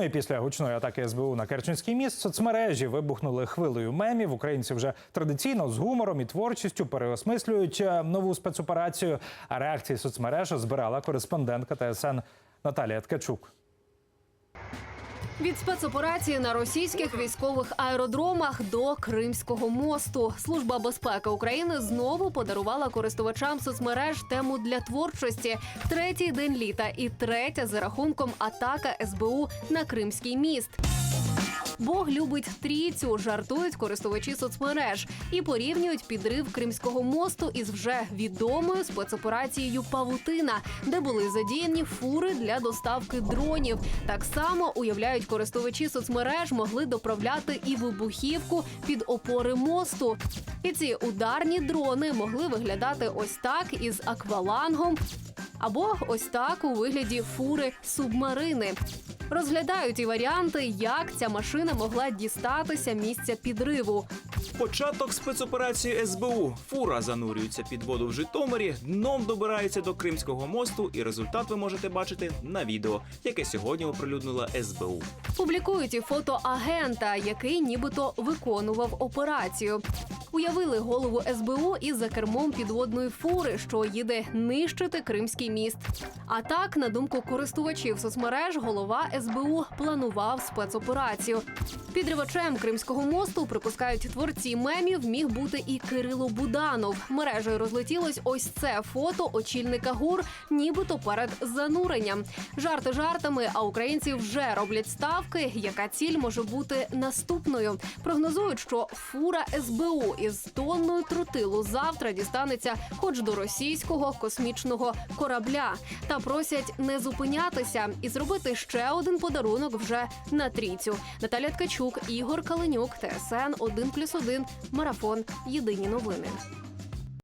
Ну і після гучної атаки СБУ на Керченський міст соцмережі вибухнули хвилею мемів. Українці вже традиційно з гумором і творчістю переосмислюють е, нову спецоперацію. А реакції соцмереж збирала кореспондентка ТСН Наталія Ткачук. Від спецоперації на російських військових аеродромах до Кримського мосту Служба безпеки України знову подарувала користувачам соцмереж тему для творчості. Третій день літа і третя за рахунком атака СБУ на Кримський міст. Бог любить трійцю, жартують користувачі соцмереж і порівнюють підрив Кримського мосту із вже відомою спецоперацією Павутина, де були задіяні фури для доставки дронів. Так само уявляють користувачі соцмереж могли доправляти і вибухівку під опори мосту. І ці ударні дрони могли виглядати ось так із аквалангом або ось так у вигляді фури субмарини. Розглядають і варіанти, як ця машина могла дістатися місця підриву. Початок спецоперації СБУ. Фура занурюється під воду в Житомирі, дном добирається до Кримського мосту, і результат ви можете бачити на відео, яке сьогодні оприлюднила СБУ. Публікують і фото агента, який нібито виконував операцію. Уявили голову СБУ із за кермом підводної фури, що їде нищити Кримський міст. А так, на думку користувачів соцмереж, голова СБУ планував спецоперацію. Підривачем Кримського мосту припускають творці мемів міг бути і Кирило Буданов. Мережею розлетілось ось це фото очільника ГУР, нібито перед зануренням. Жарти жартами, а українці вже роблять ставки, яка ціль може бути наступною. Прогнозують, що фура СБУ із тонною тротилу завтра дістанеться хоч до російського космічного корабля. Та просять не зупинятися і зробити ще один подарунок вже на трійцю. Наталя Ткачук, Ігор Каленюк, ТСН 1+,1, Марафон. Єдині новини.